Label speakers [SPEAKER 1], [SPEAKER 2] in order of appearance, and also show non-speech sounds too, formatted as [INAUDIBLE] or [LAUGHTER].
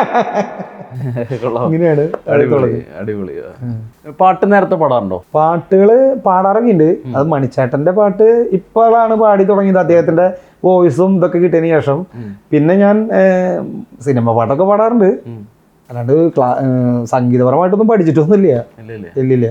[SPEAKER 1] [LAUGHS] ഇങ്ങനെയാണ്
[SPEAKER 2] അടിപൊളി പാട്ട് നേരത്തെ പാടാറുണ്ടോ?
[SPEAKER 1] പാട്ടുകൾ പാടാറൊക്കെ ഉണ്ട് അത് മണിച്ചേട്ടന്റെ പാട്ട് ഇപ്പോഴാണ് പാടി തുടങ്ങിയത്. അദ്ദേഹത്തിന്റെ വോയിസും ഇതൊക്കെ കിട്ടിയതിന് ശേഷം. പിന്നെ ഞാൻ സിനിമ പാട്ടൊക്കെ പാടാറുണ്ട്. അല്ലാണ്ട് സംഗീതപരമായിട്ടൊന്നും പഠിച്ചിട്ടൊന്നുമില്ല.
[SPEAKER 2] ഇല്ല ഇല്ല
[SPEAKER 1] ഇല്ലില്ല.